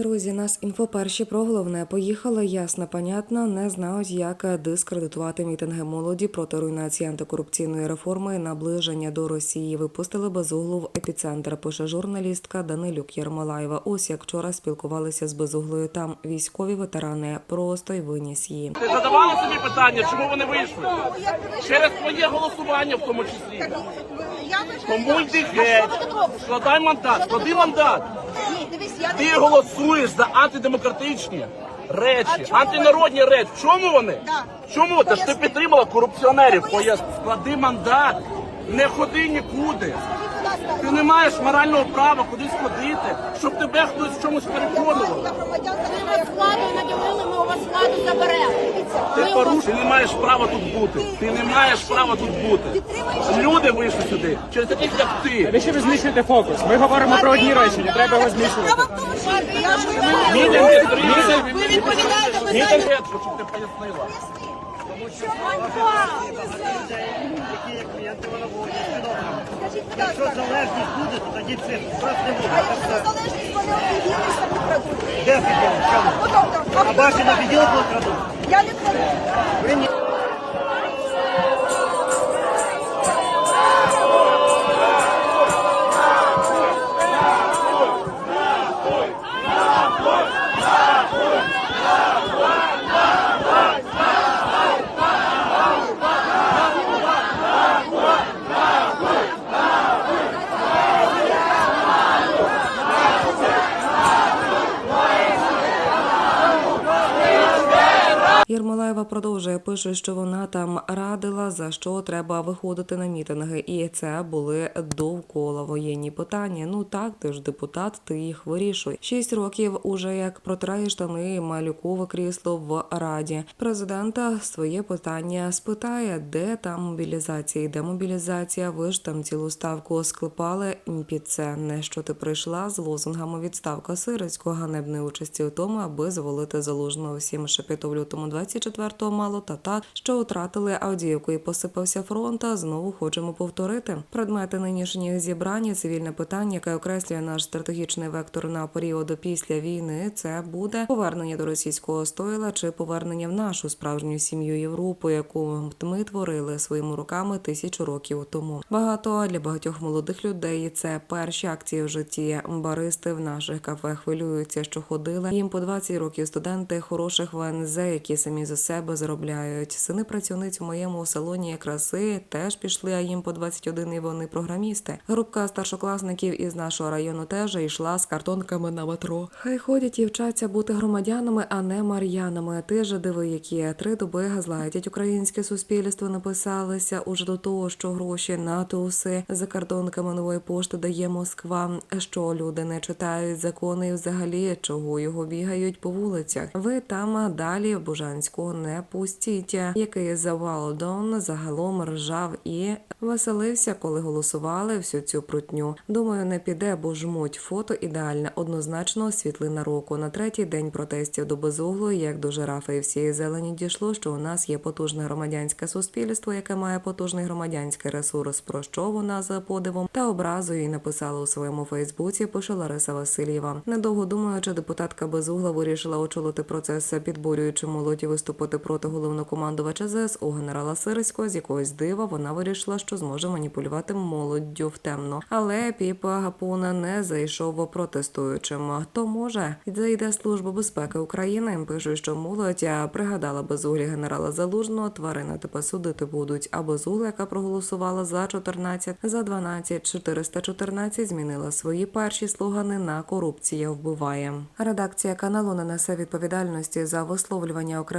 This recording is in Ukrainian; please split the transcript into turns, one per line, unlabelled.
Друзі, нас інфо перші про головне поїхали. Ясно, понятно, не знають, як дискредитувати мітинги молоді проти руйнації антикорупційної реформи і наближення до Росії. Випустили безуглу в епіцентр. Пише журналістка Данилюк Єрмолаєва. Ось як вчора спілкувалися з безуглою. Там військові ветерани просто й виніс її.
Ти задавала собі питання, чому вони вийшли? Через твоє голосування в тому числі. Тому йди геть, складай мандат, склади мандат.
Дивись, я
Ти
не
голосуєш за антидемократичні речі, антинародні речі. Чому вони?
Да.
Чому? Та ж ти
Поясни.
підтримала корупціонерів.
Поясни.
Поясни. Склади мандат. Не ходи нікуди. Ти не маєш морального права кудись ходити, щоб тебе хтось в чомусь переконував.
Ви нас владою наділили, ми у вас владу заберемо.
Ти
Ми у вас
поруш, ти не маєш права тут бути. Ти не маєш права тут бути. Люди вийшли сюди через таких, як ти.
Навіщо ви зміщуєте фокус? Ми говоримо про одні речі, не треба його зміщувати.
Справа в тому, що
Якщо залежність буде, то тоді це просто не
а
буде.
якщо залежність вони об'єднуються самі крадуть?
Де? Чому?
Ну, тобто,
А бачите, на коли крадуть?
Я не
Єрмолаєва продовжує пише, що вона там радила за що треба виходити на мітинги, і це були довкола воєнні питання. Ну так, ти ж депутат, ти їх вирішуй. Шість років уже як протирає штани малюкове крісло в раді. Президента своє питання спитає, де там мобілізація, де мобілізація. Ви ж там цілу ставку склепали під це. Не що ти прийшла з лозунгами відставка Сирицького ганебної участі у тому, аби зволити залужного всім шепітов лютому 24-го мало та так, що втратили Авдіївку і посипався фронт. А знову хочемо повторити. Предмети нинішніх зібрань, цивільне питання, яке окреслює наш стратегічний вектор на період після війни. Це буде повернення до російського стойла чи повернення в нашу справжню сім'ю Європу, яку ми творили своїми руками тисячу років тому. Багато для багатьох молодих людей це перші акції в житті. Баристи в наших кафе хвилюються, що ходили їм по 20 років студенти хороших ВНЗ, які самі за себе заробляють. Сини працівниць у моєму салоні краси теж пішли, а їм по 21 і вони програмісти. Групка старшокласників із нашого району теж йшла з картонками на метро. Хай ходять і вчаться бути громадянами, а не мар'янами. Ти ж диви, які три доби газлайтять українське суспільство. Написалися уже до того, що гроші на туси за картонками нової пошти дає Москва. Що люди не читають закони і взагалі чого його бігають по вулицях. Ви там далі в Бужанську не пустіть. Який завал Дон загалом ржав і веселився, коли голосували всю цю прутню. Думаю, не піде, бо жмуть фото ідеальне, однозначно світлина року. На третій день протестів до безуглої, як до жирафи і всієї зелені дійшло, що у нас є потужне громадянське суспільство, яке має потужний громадянський ресурс. Про що вона за подивом та образою і написала у своєму Фейсбуці. Пише Лариса Васильєва. Недовго думаючи, депутатка безугла вирішила очолити процес, підбурюючи молоді виступити проти головнокомандувача ЗС у генерала Сирського. З якогось дива вона вирішила, що зможе маніпулювати молоддю в темно. Але Піпа Гапуна не зайшов протестуючим. Хто може зайде служба безпеки України. Пишуть, що молодь пригадала безуглі генерала Залужного. Тварини тепер судити будуть. А безугла, яка проголосувала за 14, за 12, 414, змінила свої перші слогани на корупція вбиває. Редакція каналу не несе відповідальності за висловлювання